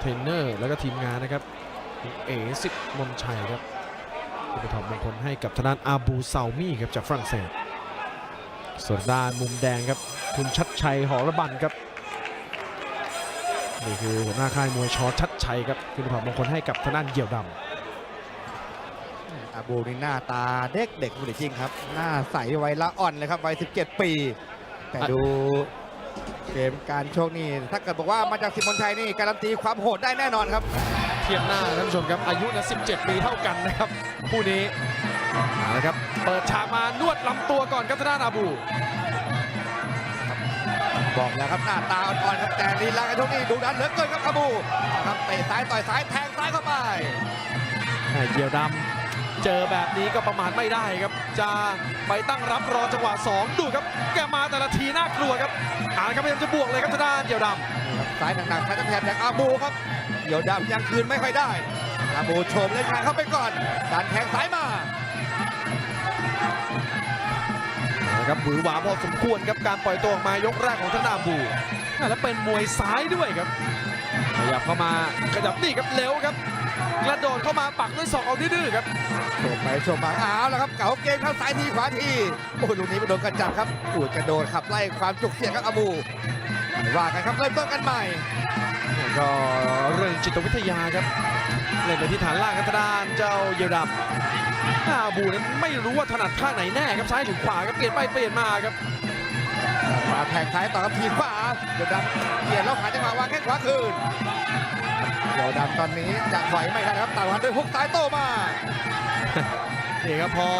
เทรนเนอร์แล้วก็ทีมงานนะครับเอสิทธิ์มนชัยครับที่ไปถอดมงคลให้กับทางด้านอาบูเซามี่ครับจากฝรั่งเศส ส่วนด้านมุมแดงครับ คุณชัดชัยหอระบันครับนี่คือหัวหน้าค่ายมวยชอชัดชัยครับที่ไปถอดมงคลให้กับทางด้านเหี่ยวดำอาบูนี่หน้าตาเด็กเด็กผู้จริงครับ หน้าใสวัยละอ่อนเลยครับวัย 17 ปี แต่ดู เกมการโชคนี่ถ้าเกิดบอกว่ามาจากสิมมนชัยนี่การันตีความโหดได้แน่นอนครับเทียบหน้าท่านผู้ชมครับอายุนะ 17 ปีเท่ากันนะครับคู่นี้เอาละครับเปิดฉากมานวดลำตัวก่อนครับทางด้านอาบู บอกแล้วครับหน้าตาอ่อนๆครับแต่ลีลาการโชคนี่ดูดันเหลือเกินครับอาบูนะครับเตะซ้ายต่อยซ้ายแทงซ้ายเข้าไปแม่เหี่ยวดำ เจอแบบนี้ก็ประมาทไม่ได้ครับ จะไปตั้งรับรอจังหวะ 2 ดูครับ แกมาแต่ละทีน่ากลัวครับอ่านครับพยายามจะบวกเลยครับทางด้านเหี่ยวดซ้ายหนักๆซ้ายแทนจากอาบูครับเดี๋ยวดำยังคืนไม่ค่อยได้อาบูโฉมเล่นงานเข้าไปก่อนดันแทงซ้ายมาำนะครับหวือหวาพอสมควรครับการปล่อยตัวออกมายกแรกของทางด้านอาบูอ่าแล้วเป็นมวยซ้ายด้วยครับขยับเข้ามาขยับนี่ครับเร็วครับ กระโดดเข้ามาปักด้วยศอกเอาดื้อๆครับโฉมไปโฉมมาอ้าวแล้วครับเก๋าเกมเข้าซ้ายทีขวาทีโอ้ยลูกนี้ไปโดนกระจับครับอูดกระโดดขับไล่ความจุกเสียงครับอาบูว่ากันครับเริ่มต้นกันใหม่ก็เรื่องจิตวิทยาครับเล่นไปที่ฐานล่างครับทางด้านเจ้าเยลดำอาบูนั้นไม่รู้ว่าถนัดข้างไหนแน่ครับซ้ายหรือขวาครับเปลี่ยนไปเปลี่ยนมาครับขวาแทงซ้ายต่อครับทีขวาเดี๋ยวดำเปลี่ยนแล้วขาจังหวะวางแข้งขวาคืน เดี๋ยวดำตอนนี้จะถอยไม่ได้ครับตาวันด้วยฮุกซ้ายโตมานี่ครับพอ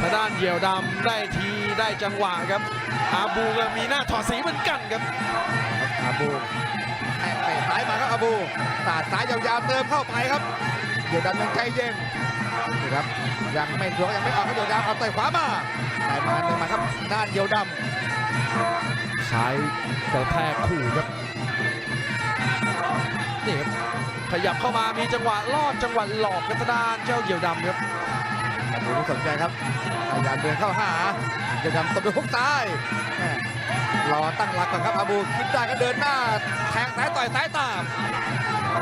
ทางด้านเหี่ยวดำได้ทีได้จังหวะครับ อาบูก็มีหน้าถอดสีเหมือนกันครับ อาบูแทงเตะซ้ายมาครับอาบูตาดซ้ายยาวๆเติมเข้าไปครับเดี๋ยวดำยังใจเย็นนี่ครับยังไม่ชัวร์ยังไม่ออกครับเดี๋ยวดำเอาต่อยขวามาได้มาหนึ่งมาครับด้านเดียวดำซ้ายกระแทกขู่ครับ นี่ครับขยับเข้ามามีจังหวะลอดจังหวะหลอกกับทางดานเจ้าเหี่ยวดำครับดูที่สนใจครับพยายามเดินเข้าหาเกี่ยวดำตบด้วยฮุกซ้ายรอตั้งหลักก่อนครับอาบูคิดได้ก็เดินหน้าแทงซ้ายต่อยซ้ายตาม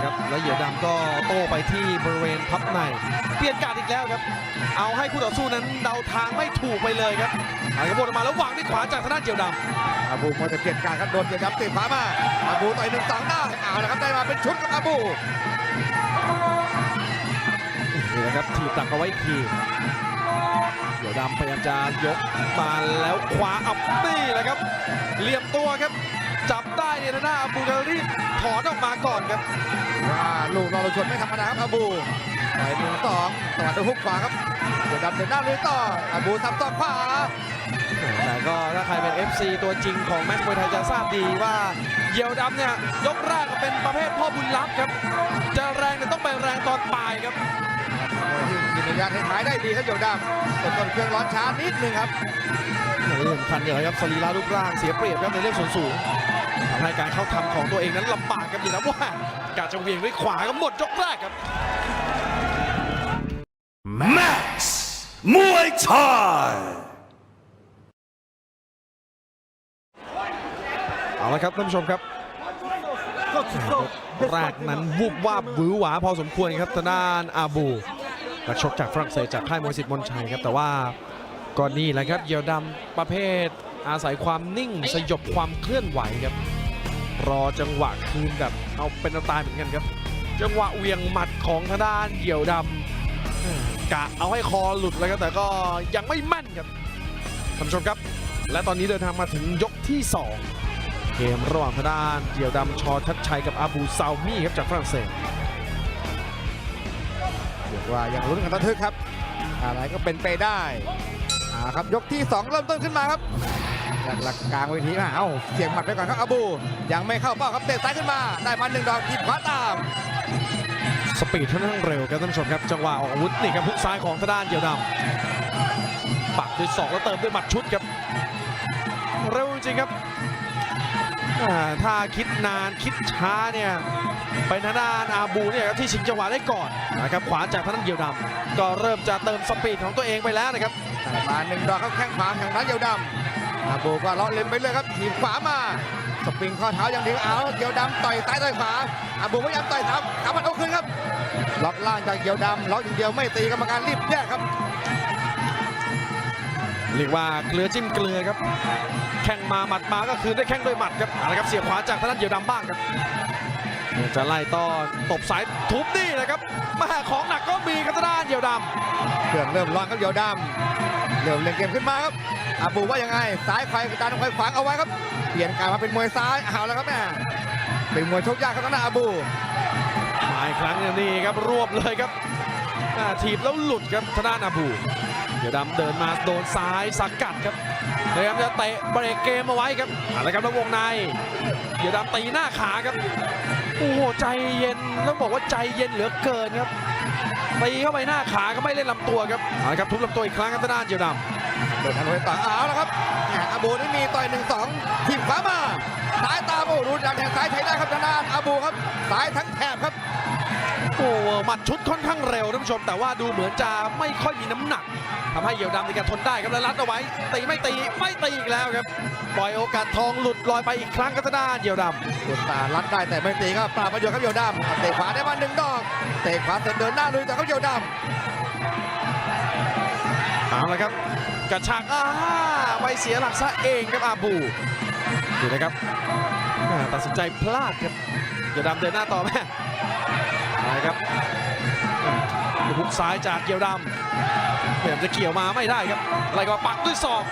ครับแล้วเหยียวดำก็โต้ไปที่บริเวณพับใน เปลี่ยนการดอีกแล้วครับ เอาให้คู่ต่อสู้นั้นเดาทางไม่ถูกไปเลยครับหายกระโดดออกมาแล้ววางด้วยขวาจากทางด้านเจียวดอาบูมัวแต่เปลี่ยนการครับโดนเดียวดำตีขวามาอาบูต่อยหนึ่งสองได้เอาละครับได้มาเป็นชุดกับอาบูำนี่นะครับถีบตักเอาไว้อีกทีเหยียวดำพยายามจะยกมาแล้วขวาอับนี่แหละครับ เหลี่ยมตัวครับ จับได้เนี่ยทางด้านอาบูการีบถอนออกมาก่อนครับ ว่าลูกนอรชนไม่ธรรมดาครับอาบูต่อยหนึ่งสองต่อด้วยฮุกขวาครับเดียวดำเดินหน้าลุยต่ออาบูสับต่อขวาแต่ก็ถ้าใครเป็น FC ตัวจริงของแมตช์มวยไทยจะทราบดีว่าเหยียวดำเนี่ยยกแรกก็เป็นประเภทพ่อบุญลับครับ จะแรงเนี่ยต้องไปแรงตอนปลายครับที่กินระยะท้ายๆได้ดีครับเดียวดำต้นๆเครื่องร้อนช้านิดนึงครับในเรื่องสำคัญเนี่ยครับสรีระรูปร่างเสียเปรียบครับในเรื่องส่วนสูง ทำให้การเข้าทำของตัวเองนั้นลำบากครับดีนะว่าการจะเหวียงด้วยขวาก็หมดยกแรกครับ Max Muay Thai เอาละครับท่านผู้ชมครับแรกนั้นวูบวาบหวือหวาพอสมควรครับทางด้านอาบูนักชกจากฝรั่งเศสจากค่ายมวยสิทธิ์มนชัยครับแต่ว่าก่อนนี้แหละครับเหยียวดำประเภท อาศัยความนิ่งสยบความเคลื่อนไหวครับ รอจังหวะคืนแบบเอาเป็นเอาตายเหมือนกันครับ จังหวะเหวียงหมัดของทางด้านเหยี่ยวดำเอ้อกะเอาให้คอหลุดแล้วครับแต่ก็ยังไม่แม่นครับท่านผู้ชมครับ และตอนนี้เดินทางมาถึงยกที่ 2 เกมระหว่างทางด้านเหยี่ยวดำชอทัดชัยกับอาบูซามี่ครับจากฝรั่งเศสเรียกว่ายังลุ้นกันระทึกครับ อะไรก็เป็นไปได้อ่า ครับยกที่ 2 เริ่มต้นขึ้นมาครับจากหลักกลางเวทีมาเอ้าเสียงหมัดไปก่อนครับอาบู ยังไม่เข้าเป้าครับเตะซ้ายขึ้นมา ได้มาหนึ่งดอกทีบขวาตาม สปีดค่อนข้างเร็วครับท่านผู้ชมครับ จังหวะออกอาวุธนี่ครับพุกซ้ายของทางด้านเหยี่ยวดำปักด้วยศอกแล้วเติมด้วยหมัดชุดครับ เร็วจริงครับถ้าคิดนานคิดช้าเนี่ยเป็นทางด้านอาบูเนี่ยครับที่ชิงจังหวะได้ก่อนนะครับขวาจากทางด้านเหยี่ยวดำก็เริ่มจะเติมสปีดของตัวเองไปแล้วนะครับ มาหนึ่งดอกครับแข้งขวาทางด้านเดียวดำอาบูก็เลาะเล่นไปเลยครับถีบขวามาสปริงข้อเท้าอย่างเดียวเอาเกี่ยวดำต่อยซ้ายต่อยขวาอาบูพยายามต่อยเท้ากลับมันเอาคืนครับล็อกล่างจากเกี่ยวดำล็อกอย่างเดียวไม่ตีกรรมการรีบแยกครับเรียกว่าเกลือจิ้มเกลือครับ แข่งมาหมัดมาก็คือได้แข้งด้วยหมัดครับเอาละครับเสียบขวาจากทางด้านเหยียวดำบ้างครับจะไล่ต้อนตบสายทุบนี่แหละครับมาของหนักก็มีครับทางด้านเหยียวดำเครื่องเริ่มร้อนครับเกี่ยวดำ เริ่มเล่นเกมขึ้นมาครับอาบูว่ายังไงซ้ายไฟดันไฟขวางเอาไว้ครับ เปลี่ยนการมาเป็นมวยซ้ายเอาแล้วครับแม่เป็นมวยชกยากครับทางด้าอาบูมาอีกครั้งนี่ครับรวบเลยครับถีบแล้วหลุดครับทางด้าอาบูเหยียวดำเดินมาโดนซ้ายสกัดครับพยายามจะเตะเบรกเกมเอาไว้ครับอาละครับแล้ววงในเหยียวดำตีหน้าขาครับโอ้โหใจเย็นต้องบอกว่าใจเย็นเหลือเกินครับ ตีเข้าไปหน้าขาก็ไม่เล่นลำตัวครับเอาละครับทุบลำตัวอีกครั้งครับทางด้านเหยียวดำเดินทางไปต่อยเอาแล้วครับแหม่อาบูนี่มีต่อยหนึ่งสองทีบขวามาซ้ายตามโอ้ดูดันแทงซ้ายใช้ได้ครับทางด้านอาบูครับซ้ายทั้งแถบครับโอ้โหหมัดชุดค่อนข้างเร็วท่านผู้ชม แต่ว่าดูเหมือนจะไม่ค่อยมีน้ำหนักทำให้เหยียวดำในการทนได้ครับแล้วรัดเอาไว้ ตีไม่ตีไม่ตีอีกแล้วครับ ปล่อยโอกาสทองหลุดลอยไปอีกครั้งครับทางด้านเหยียวดำอุตสาห์รัดได้แต่ไม่ตีก็ปราบประโยชน์ครับเหี่ยวดำเตะขวาได้มาหนึ่งดอกเตะขวาเสร็จเดินหน้าลุยต่อครับเหี่ยวดเอาละครับกระชากอ้าไปเสียหลักซะเองครับอาบูดูนะครับแม่ตัดสินใจพลาดครับเหยียวดำเดินหน้าต่อแม่เอาละครับลูกฮุกซ้ายจากเหยียวดำ พยายามจะเกี่ยวมาไม่ได้ครับไล่ก็ปักด้วยศอก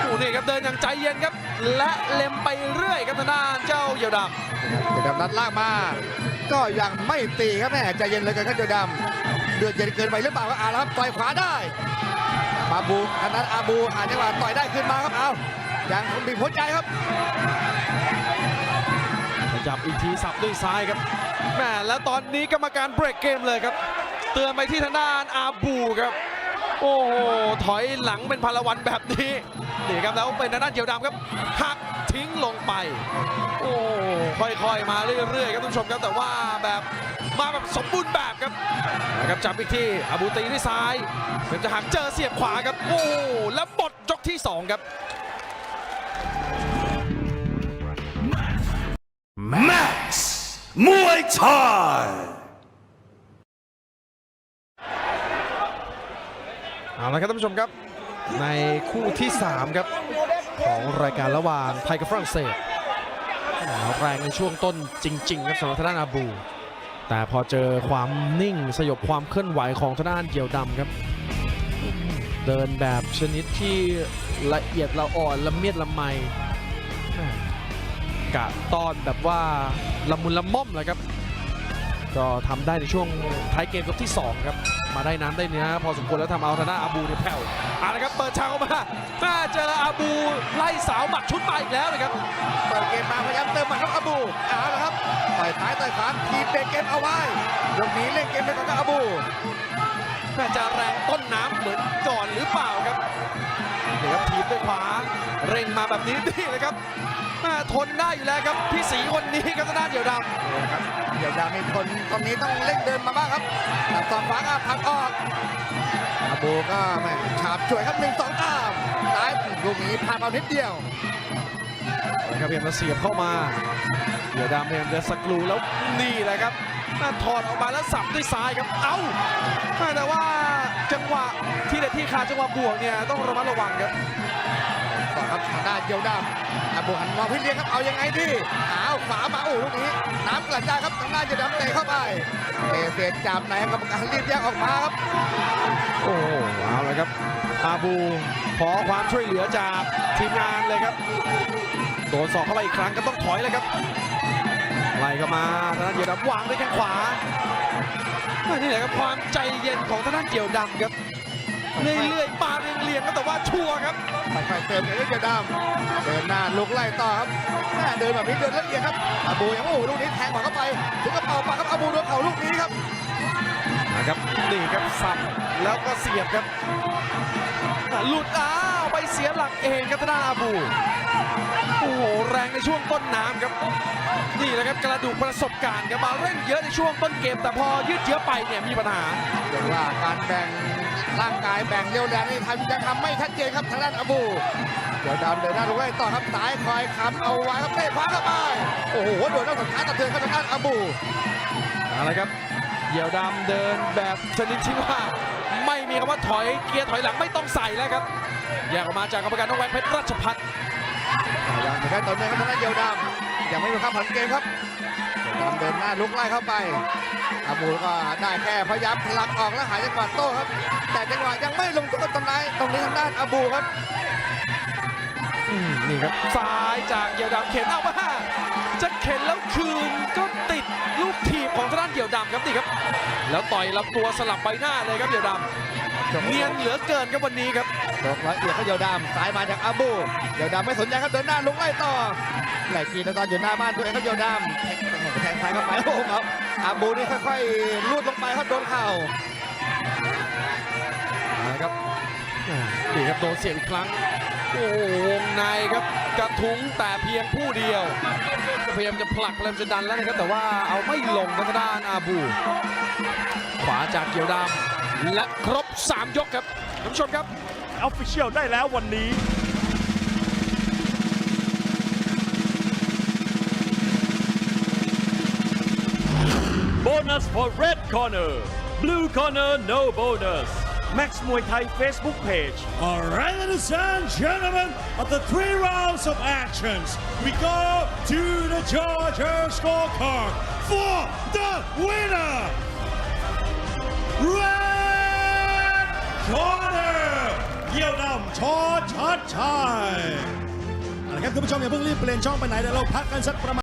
โอ้นี่ครับเดินอย่างใจเย็นครับ และเล็มไปเรื่อยครับทางด้านเจ้าเหยียวดำำเหี่ยวดำรัดล่างมา ก็ยังไม่ตีครับแม่ใจเย็นเลยกันครับเหี่ยวดำเดือดเย็นเกินไปหรือเปล่าก็อ่าแล้วครับต่อยขวาได้อาบูทางนั้นอาบูหาจังหวะต่อยได้ขึ้นมาครับเอายังคงบีบหัวใจครับขยับอีกทีสับด้วยซ้ายครับแหม่แล้วตอนนี้กรรมการเบรกเกมเลยครับ เตือนไปที่ทางด้านอาบูครับ โอ้โหถอยหลังเป็นพลวันแบบนี้นี่ครับแล้วเป็นด้านเขียวดำครับหักทิ้งลงไป โอ้ค่อยๆมาเรื่อยๆครับท่านผู้ชมครับแต่ว่าแบบมาแบบสมบูรณ์แบบครับนะครับจับอีกที่อาบูตีด้วยซ้ายเดี๋ยวจะหักเจอเสียบขวาครับโอ้โหแล้วหมดยกที่สองครับ Max Muay Thai เอาละครับท่านผู้ชมครับ ในคู่ที่ 3 ครับ ของรายการระหว่างไทยกับฝรั่งเศสแรงในช่วงต้นจริงๆครับสำหรับทางด้านอาบู แต่พอเจอความนิ่งสยบความเคลื่อนไหวของทางด้านเดียวดำครับ เดินแบบชนิดที่ละเอียดละอ่อนละเมียดละไมกะต้อนแบบว่าละมุนละม่อมเลยครับ ก็ทำได้ในช่วงท้ายเกมยกที่ 2 ครับ มาได้น้ำได้เนื้อพอสมควรแล้วทำเอาทางด้านอาบูเนี่ยแผ่วเอาละครับเปิดฉากออกมาแม่เจออาบูไล่สาวหมัดชุดมาอีกแล้วนะครับเปิดเกมมาพยายามเติมหมัดครับอาบูเอาละครับต่อยซ้ายต่อยขวาทีบเบรกเกมเอาไว้ยกนี้เล่นเกมไปก่อนครับอาบูแม่จะแรงต้นน้ำเหมือนก่อนหรือเปล่าครับนี่ครับทีบด้วยขวาเร่งมาแบบนี้นี่เลยครับ แม่ทนได้อยู่แล้วครับพี่สีคนนี้ครับทางด้านเดียวดำนี่นะครับเดี๋ยวดามีคนตรงนี้ต้องเล่นเดินมาบ้างครับตัดสองขวาก็พักออกอาบูก็แม่ฉาบช่วยครับหนึ่งสองตามซ้ายลูกนี้พลาดเอานิดเดียวนะครับพยายามจะเสียบเข้ามาเดี๋ยวดำพยายามจะสกรูแล้วนี่แหละครับน่าถอดออกมาแล้วสับด้วยซ้ายครับ เอ้าแต่ว่าจังหวะที่เด็ดที่ขาดจังหวะบวกเนี่ยต้องระมัดระวังครับต่อครับทาง ด้านเยียวดำอาบูหันมองพี่เลี้ยงครับเอายังไงดีอ้าวขวามาโอ้ลูกนี้น้ำกลั่นได้ครับทางด้านเยียวดำเตะเข้าไปเตะเสียจับไหนกรรมการรีบแยกออกมาครับ โอ้โหเอาเลยครับอาบูขอความช่วยเหลือจากทีมงานเลยครับโดนสอกเข้าไปอีกครั้งก็ต้องถอยเลยครับไล่เข้ามาทางด้านเกียวดำวางด้วยแข้งขวานี่แหละครับความใจเย็นของทางด้านเกียวดำครับ เรื่อยๆมาเรียงๆก็แต่ว่าชัวร์ครับค่อยๆเติมเยียวดำเดินหน้าลุกไล่ต่อครับแม่เดินแบบนี้เดินละเอียดครับอาบูยังโอ้โหลูกนี้แทงหมัเข้าไปถึงกระเป๋าปากครับอาบูโดนเข่าลูกนี้ครับนะครับนี่ครับสับแล้วก็เสียบครับอะหลุดอ้าวไปเสียหลักเองครับทางด้านอาบูโอ้โหแรงในช่วงต้นน้ำครับ นี่แหละครับกระดูกประสบการณ์ครับมาเร่งเยอะในช่วงต้นเกม แต่พอยืดเยื้อไปเนี่ยมีปัญหาเรียกว่าการแบ่ง ร่างกายแบ่งเรียวแรงนี่ทำยังทำไม่ชัดเจนครับทางด้านอาบูเดี๋ยวดำเดินหน้าลงไล่ต่อครับสายคอยค้ำเอาไว้ครับเตะขวาเข้าไปโอ้โหโดนแล้วสุดท้ายกระเทือนครับทางด้านอาบูเอาละครับเหยี่ยวดำเดินแบบชนิดที่ว่าไม่มีคำว่าถอยเกียร์ถอยหลังไม่ต้องใส่แล้วครับแยกออกมาจากกรรมการน้องแหวนเพชรราชพัฒน์ยังไม่ได้ต่อเนื่องครับทางด้านเดียวดำยังไม่มีข้ามผันเกมครับ เดียวดำเดินหน้าลุกไล่เข้าไปอาบูก็ได้แค่พยายามผลักออกแล้วหาจังหวะโต้ครับ แต่จังหวะยังไม่ลงตัวตรงไหนตรงนี้ทางด้านอาบูครับอืมนี่ครับซ้ายจากเหยี่ยวดำเข็นเอามาจะเข็นแล้วคืนก็ติดลูกถีบของทางด้านเหยี่ยวดำครับนี่ครับ แล้วต่อยลำตัวสลับใบหน้าเลยครับเหยี่ยวดำเนียนเหลือเกินครับวันนี้ครับตกละเอียดเขาเดียวดำซ้ายมาจากอาบูเดียวดำไม่สนใจครับเดินหน้าลุกไล่ต่อไหลกีนตอนอยู่หน้าบ้านตัวเองครับเดียวดำ แทงซ้ายเข้าไปโอ้โหครับอาบูนี่ค่อยๆลูดลงไปครับโดนเข่านะครับอ่านี่ครับโดนเสียบอีกครั้ง โอ้โหวงในครับกระทุ้งแต่เพียงผู้เดียวพยายามจะผลักพยายามจะดันแล้วนะครับ แต่ว่าเอาไม่ลงทางด้านอาบู ขวาจากเกียวดำและครบ 3 ยกครับท่านผู้ชมครับออฟฟิเชียลได้แล้ววันนี้ โบนัส for red corner blue corner no bonus Max มวยไทย Facebook page All right, ladies and gentlemen, after three rounds of actions, we go to the Georgia scorecard for the winner. Red corner เยี่ยวดำชอชัดชัยเอาละครับคุณผู้ชมอย่าเพิ่งรีบเปลี่ยนช่องไปไหนเดี๋ยวเราพักกันสักประมาณ